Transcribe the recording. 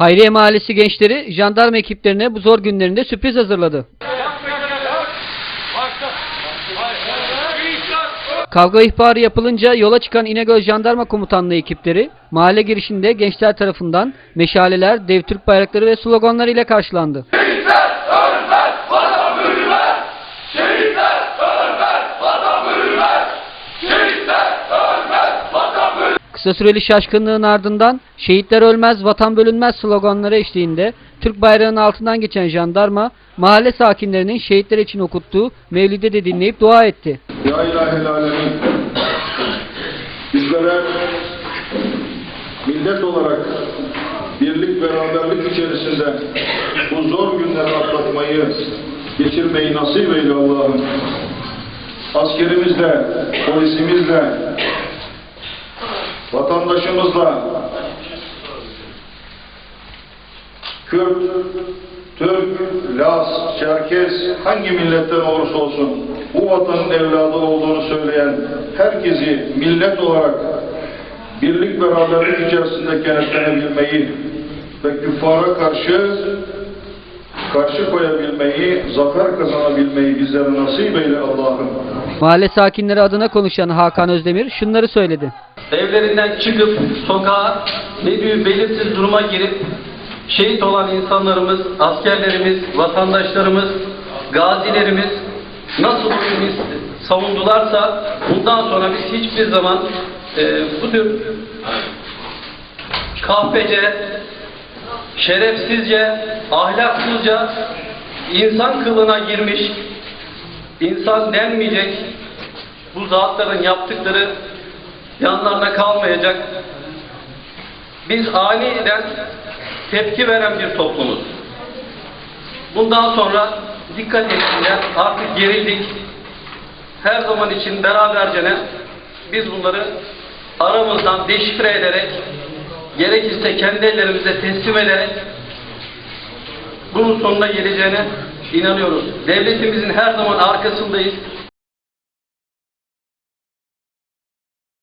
Hayriye Mahallesi gençleri jandarma ekiplerine bu zor günlerinde sürpriz hazırladı. Kavga ihbarı yapılınca yola çıkan İnegöl Jandarma Komutanlığı ekipleri mahalle girişinde gençler tarafından meşaleler, dev Türk bayrakları ve sloganlar ile karşılandı. Kısa süreli şaşkınlığın ardından şehitler ölmez, vatan bölünmez sloganları eşliğinde Türk bayrağının altından geçen jandarma mahalle sakinlerinin şehitler için okuttuğu mevlide de dinleyip dua etti. Ya ilahel alemin bizlere millet olarak birlik beraberlik içerisinde bu zor günleri atlatmayı, geçirmeyi nasip eyle Allah'ım. Askerimizle, polisimizle, vatandaşımızla, Kürt, Türk, Laz, Çerkez hangi milletten olursa olsun bu vatanın evladı olduğunu söyleyen herkesi millet olarak birlik beraberlik içerisinde kenetlenebilmeyi ve küffara karşı karşı koyabilmeyi, zafer kazanabilmeyi bizlere nasip eyle Allah'ım. Mahalle sakinleri adına konuşan Hakan Özdemir şunları söyledi. Evlerinden çıkıp sokağa ne diyor belirsiz duruma girip şehit olan insanlarımız, askerlerimiz, vatandaşlarımız, gazilerimiz nasıl biz savundularsa bundan sonra biz hiçbir zaman e, bu tür kahpece, şerefsizce, ahlaksızca insan kılına girmiş, insan denmeyecek bu zatların yaptıkları yanlarına kalmayacak. Biz aniden tepki veren bir toplumuz. Bundan sonra dikkat etsinler. Artık gerildik. Her zaman için berabercene biz bunları aramızdan deşifre ederek gerekirse kendi ellerimize teslim ederek bunun sonuna geleceğine inanıyoruz. Devletimizin her zaman arkasındayız.